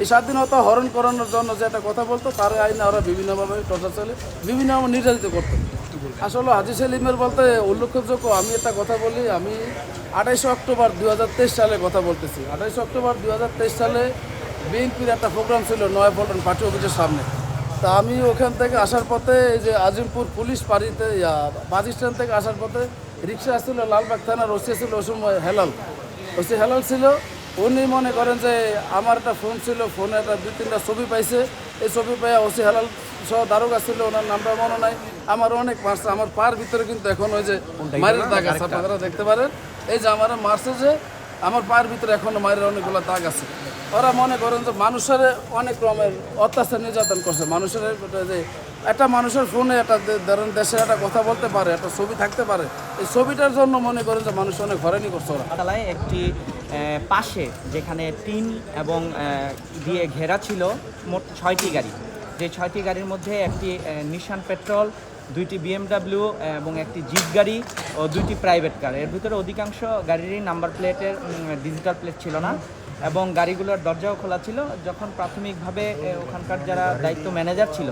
এই স্বাধীনতা হরণ করানোর জন্য যে একটা কথা বলতো, তার আইনে ওরা বিভিন্নভাবে টর্চার চলে বিভিন্নভাবে নির্যাতিত করতো। আসলে হাজি সেলিমের বলতে উল্লেখযোগ্য, আমি একটা কথা বলি, আমি আঠাইশে অক্টোবর দু হাজার তেইশ সালে কথা বলতেছি। আঠাইশে অক্টোবর দু হাজার তেইশ সালে বিএনপির একটা প্রোগ্রাম ছিল নয়া পল্টন পার্টি অফিসের সামনে। তা আমি ওখান থেকে আসার পথে এই যে আজিমপুর পুলিশ পাড়িতে বাস স্ট্যান্ড থেকে আসার পথে রিক্সা আসছিল লালবাগ থানার ওসি ছিল ওই সময় হেলাল। ওসি হেলাল ছিল উনি মনে করেন যে আমার একটা ফোন ছিল ফোনে একটা দুই তিনটা ছবি পাইছে। এই ছবি পাইয়া ওসি হালাল সহ দারোগা ছিল ওনার নামটা মনে নাই। আমার অনেক মারছে আমার পার ভিতরে কিন্তু এখন ওই যে মায়ের দাগ আছে আপনারা দেখতে পারেন। এই যে আমার মারছে যে আমার পায়ের ভিতরে এখনও মায়ের অনেকগুলো দাগ আছে। ওরা মনে করেন যে মানুষের অনেক রকমের অত্যাচার নির্যাতন করছে। মানুষের যে একটা মানুষের ফোনে একটা ধরেন দেশে একটা কথা বলতে পারে, একটা ছবি থাকতে পারে, এই ছবিটার জন্য মনে করেন যে মানুষ অনেক হয়রানি করছে ওরা। একটি পাশে যেখানে টিন এবং দিয়ে ঘেরা ছিল মোট ছয়টি গাড়ি। যে ছয়টি গাড়ির মধ্যে একটি নিশান পেট্রোল দুইটি বিএমডাব্লিউ এবং একটি জিপ গাড়ি ও দুইটি প্রাইভেট কার এর ভিতরে অধিকাংশ গাড়িরই নাম্বার প্লেটের ডিজিটাল প্লেট ছিল না। এবং গাড়িগুলোর দরজাও খোলা ছিল। যখন প্রাথমিকভাবে ওখানকার যারা দায়িত্ব ম্যানেজার ছিল,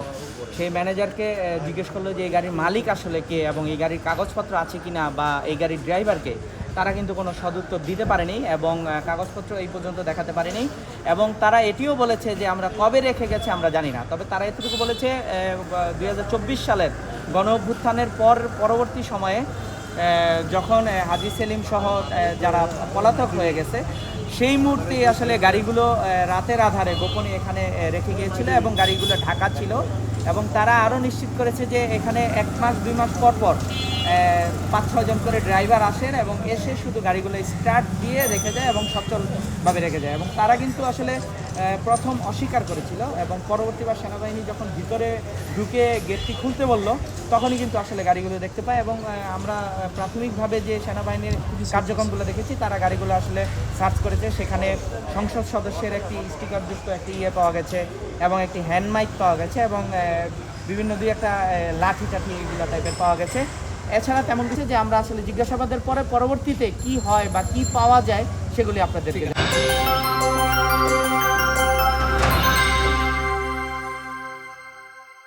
সেই ম্যানেজারকে জিজ্ঞেস করল যে, এই গাড়ির মালিক আসলে কে এবং এই গাড়ির কাগজপত্র আছে কি না বা এই গাড়ির ড্রাইভারকে? তারা কিন্তু কোনো সদুত্তর দিতে পারেনি এবং কাগজপত্র এই পর্যন্ত দেখাতে পারেনি। এবং তারা এটিও বলেছে যে, আমরা কবে রেখে গেছে আমরা জানি না। তবে তারা এতটুকু বলেছে দু হাজার চব্বিশ সালের গণ অভ্যুত্থানের পর, পরবর্তী সময়ে যখন হাজি সেলিম সহ যারা পলাতক হয়ে গেছে, সেই মুহূর্তে আসলে গাড়িগুলো রাতের আধারে গোপনে এখানে রেখে গিয়েছিল এবং গাড়িগুলো ঢাকা ছিল এবং তারা আরও নিশ্চিত করেছে যে এখানে এক মাস, দুই মাস পর পর পাঁচ ছজন করে ড্রাইভার আসেন এবং এসে শুধু গাড়িগুলো স্টার্ট দিয়ে রেখে যায় এবং সচলভাবে রেখে যায়। এবং তারা কিন্তু আসলে প্রথম অস্বীকার করেছিল এবং পরবর্তীবার সেনাবাহিনী যখন ভিতরে ঢুকে গেটটি খুলতে বলল, তখনই কিন্তু আসলে গাড়িগুলো দেখতে পাই এবং আমরা প্রাথমিকভাবে যে সেনাবাহিনীর কার্যক্রমগুলো দেখেছি, তারা গাড়িগুলো আসলে সার্চ করেছে। সেখানে সংসদ সদস্যের একটি স্টিকারযুক্ত একটি ইয়ে পাওয়া গেছে এবং একটি হ্যান্ড মাইক পাওয়া গেছে এবং বিভিন্ন দুই একটা লাঠি টাঠি এগুলো টাইপের পাওয়া গেছে। এছাড়া তেমন কিছু যে আমরা আসলে জিজ্ঞাসাবাদের পরে পরবর্তীতে কি হয় বা কি পাওয়া যায় সেগুলি আপনাদেরকে।